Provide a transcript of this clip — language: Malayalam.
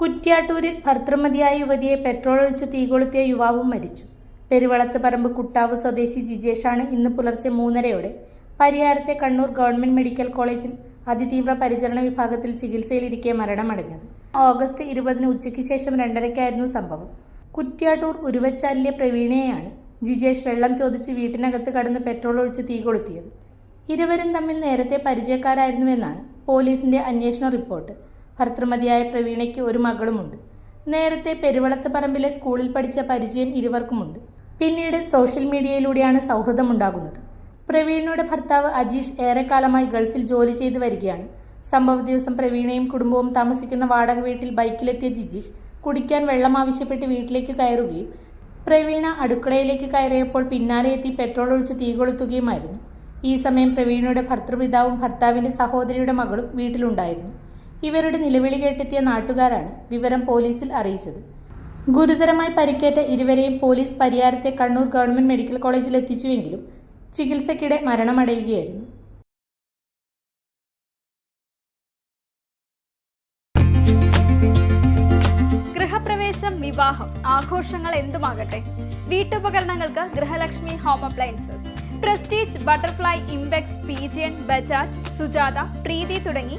കുറ്റ്യാട്ടൂരിൽ ഭർത്തൃമതിയായ യുവതിയെ പെട്രോൾ ഒഴിച്ച് തീകൊളുത്തിയ യുവാവും മരിച്ചു. പെരുവളത്ത് പറമ്പ് കുട്ടാവ് സ്വദേശി ജിജേഷാണ് ഇന്ന് പുലർച്ചെ മൂന്നരയോടെ പരിയാരത്തെ കണ്ണൂർ ഗവൺമെന്റ് മെഡിക്കൽ കോളേജിൽ അതിതീവ്ര പരിചരണ വിഭാഗത്തിൽ ചികിത്സയിലിരിക്കെ മരണമടഞ്ഞത്. ഓഗസ്റ്റ് ഇരുപതിന് ഉച്ചയ്ക്ക് ശേഷം രണ്ടരയ്ക്കായിരുന്നു സംഭവം. കുറ്റ്യാട്ടൂർ ഉരുവച്ചാലിലെ പ്രവീണയെയാണ് ജിജേഷ് വെള്ളം ചോദിച്ച് വീട്ടിനകത്ത് കടന്ന് പെട്രോൾ ഒഴിച്ച് തീ കൊളുത്തിയത്. ഇരുവരും തമ്മിൽ നേരത്തെ പരിചയക്കാരായിരുന്നുവെന്നാണ് പോലീസിന്റെ അന്വേഷണ റിപ്പോർട്ട്. ഭർത്തൃമതിയായ പ്രവീണയ്ക്ക് ഒരു മകളുമുണ്ട്. നേരത്തെ പെരുവളത്ത് പറമ്പിലെ സ്കൂളിൽ പഠിച്ച പരിചയം ഇരുവർക്കുമുണ്ട്. പിന്നീട് സോഷ്യൽ മീഡിയയിലൂടെയാണ് സൗഹൃദമുണ്ടാകുന്നത്. പ്രവീണയുടെ ഭർത്താവ് അജീഷ് ഏറെക്കാലമായി ഗൾഫിൽ ജോലി ചെയ്തു വരികയാണ്. സംഭവ ദിവസം പ്രവീണയും കുടുംബവും താമസിക്കുന്ന വാടക വീട്ടിൽ ബൈക്കിലെത്തിയ ജിജീഷ് കുടിക്കാൻ വെള്ളം ആവശ്യപ്പെട്ട് വീട്ടിലേക്ക് കയറുകയും പ്രവീണ അടുക്കളയിലേക്ക് കയറിയപ്പോൾ പിന്നാലെ എത്തി പെട്രോൾ ഒഴിച്ച് തീ കൊളുത്തുകയുമായിരുന്നു. ഈ സമയം പ്രവീണയുടെ ഭർത്തൃപിതാവും ഭർത്താവിന്റെ സഹോദരിയുടെ മകളും വീട്ടിലുണ്ടായിരുന്നു. ഇവരുടെ നിലവിളി കേട്ടെത്തിയ നാട്ടുകാരാണ് വിവരം പോലീസിൽ അറിയിച്ചത്. ഗുരുതരമായി പരിക്കേറ്റ ഇരുവരെയും പോലീസ് പരിയാരത്തെ കണ്ണൂർ ഗവൺമെന്റ് മെഡിക്കൽ കോളേജിൽ എത്തിച്ചുവെങ്കിലും ചികിത്സയ്ക്കിടെ മരണമടയുകയായിരുന്നു. ഗൃഹപ്രവേശം വിവാഹം ആഘോഷങ്ങൾ എന്തുമാകട്ടെ? വീട്ടുപകരണങ്ങൾക്ക് Grihalakshmi home appliances Prestige Butterfly Impex Pigeon Bajaj Sujata Preethi തുടങ്ങി